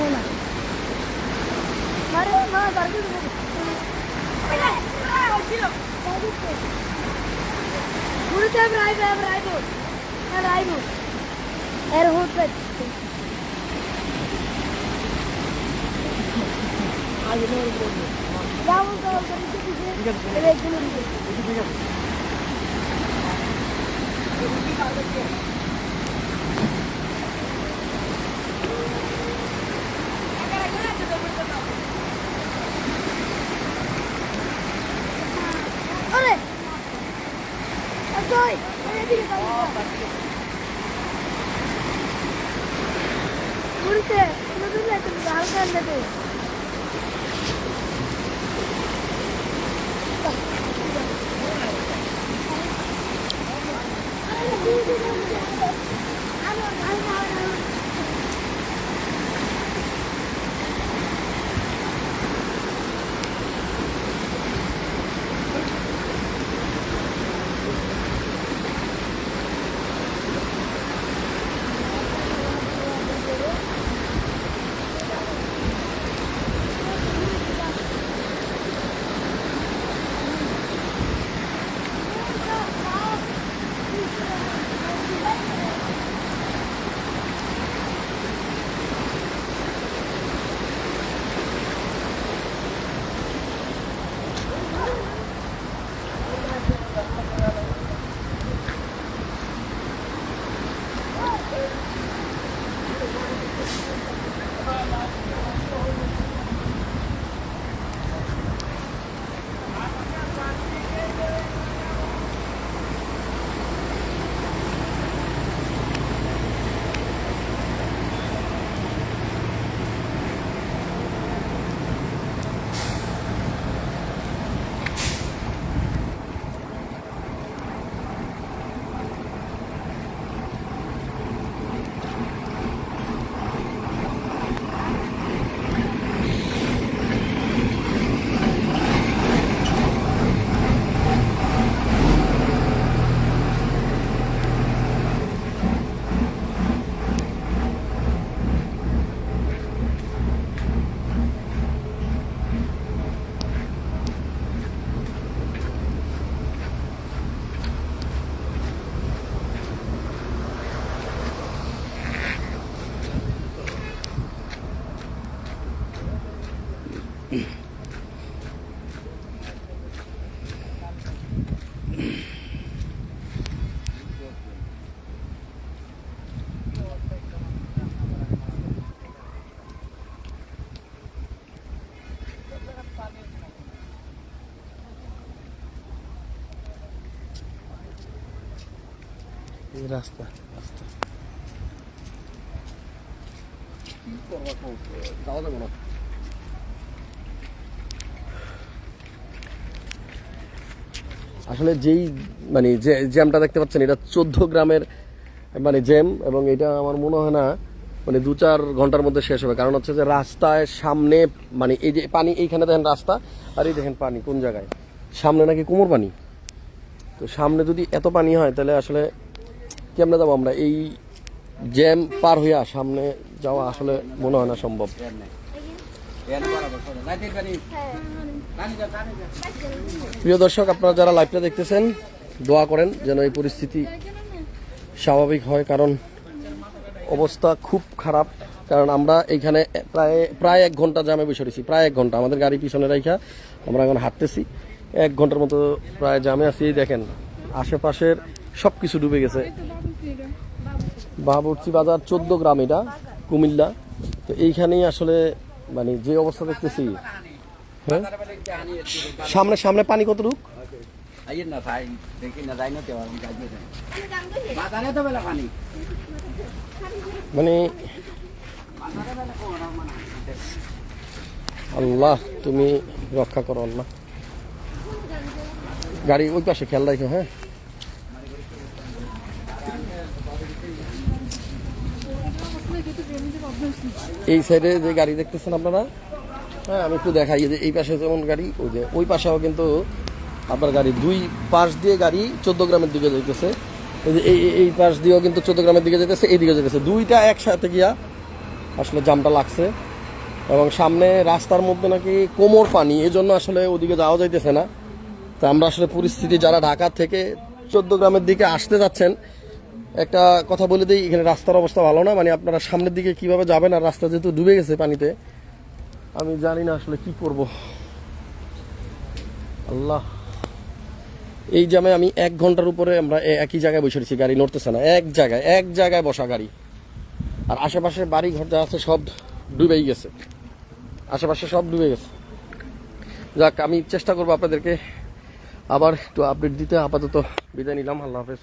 പോണ മരം മാ പറഞ്ഞു गुरुदेव राय राय राय बोल मैं राय बोल एयरपोर्ट पे आज नहीं बोल क्या बोलता हूँ कभी से पीछे मेरे एक दिन रुके Oleh. Asoy. Oleh diri kali. Murte. Ini dulu itu halka anda tu. আসলে যেই মানে যে জ্যামটা দেখতে পাচ্ছেন, এটা চোদ্দ গ্রামের মানে জ্যাম, এবং এটা আমার মনে হয় না মানে দু চার ঘণ্টার মধ্যে শেষ হবে। কারণ হচ্ছে যে রাস্তায় সামনে মানে এই যে পানি, এইখানে দেখেন রাস্তা, আর এই দেখেন পানি, কোন জায়গায়? সামনে নাকি কোমর পানি? তো সামনে যদি এত পানি হয়, তাহলে আসলে কেমনে যাব, আমরা এই জ্যাম পার হইয়া সামনে যাওয়া আসলে মনে হয় না সম্ভব। প্রিয় দর্শক, আপনারা যারা লাইভটা দেখতেছেন, দোয়া করেন যেন এই পরিস্থিতি স্বাভাবিক হয়, কারণ অবস্থা খুব খারাপ। কারণ আমরা এইখানে প্রায় প্রায় এক ঘণ্টা জামে বসে রয়েছি, প্রায় এক ঘণ্টা। আমাদের গাড়ি পিছনে রাখা আমরা এখন হাঁটতেছি। এক ঘণ্টার মতো প্রায় জামে আছি দেখেন, আশেপাশের সব কিছু ডুবে গেছে। বাবুরচি বাজার চোদ্দ গ্রাম এটা কুমিল্লা। তো এইখানেই আসলে মানে যে অবস্থা দেখতেছি হ্যাঁ? সামনে সামনে পানি bela pani. মানে আল্লাহ তুমি রক্ষা করো আল্লাহ। গাড়ি ওই পাশে খেয়াল রাখো হ্যাঁ? এই সাইডে যে গাড়ি দেখতেছেন আপনারা? হ্যাঁ আমি একটু দেখাই যে এই পাশে যেমন গাড়ি, ওই যে, ওই পাশেও কিন্তু আপনার গাড়ি। দুই পাশ দিয়ে গাড়ি চোদ্দ গ্রামের দিকে যাইতেছে। এই যে, এই, এই- এই পাশ দিয়েও কিন্তু চোদ্দ গ্রামের দিকে যেতেছে এই দিকে যেতেছে দুইটা একসাথে গিয়া আসলে জামটা লাগছে। এবং সামনে রাস্তার মধ্যে নাকি কোমর পানি এই জন্য আসলে ওদিকে যাওয়া যাইতেছে না। তো আমরা আসলে পরিস্থিতি, যারা ঢাকা থেকে চোদ্দ গ্রামের দিকে আসতে যাচ্ছেন একটা কথা বলে দিই, এখানে রাস্তার অবস্থা ভালো না মানে আপনারা সামনের দিকে কীভাবে যাবেন আর রাস্তা যেহেতু ডুবে গেছে পানিতে, আমি জানি না আসলে কি করব। আল্লাহ। এই জ্যামে আমি এক ঘণ্টার উপরে আমরা একই জায়গায় বসে রয়েছি, গাড়ি নড়তেছে না, এক জায়গায় এক জায়গায় বসা গাড়ি। আর আশেপাশে বাড়ি ঘর যা আছে সব ডুবেই গেছে। আশেপাশে সব ডুবে গেছে। যাক, আমি চেষ্টা করব আপনাদেরকে আবার একটু আপডেট দিতে, আপাতত বিদায় নিলাম, আল্লাহ হাফেজ।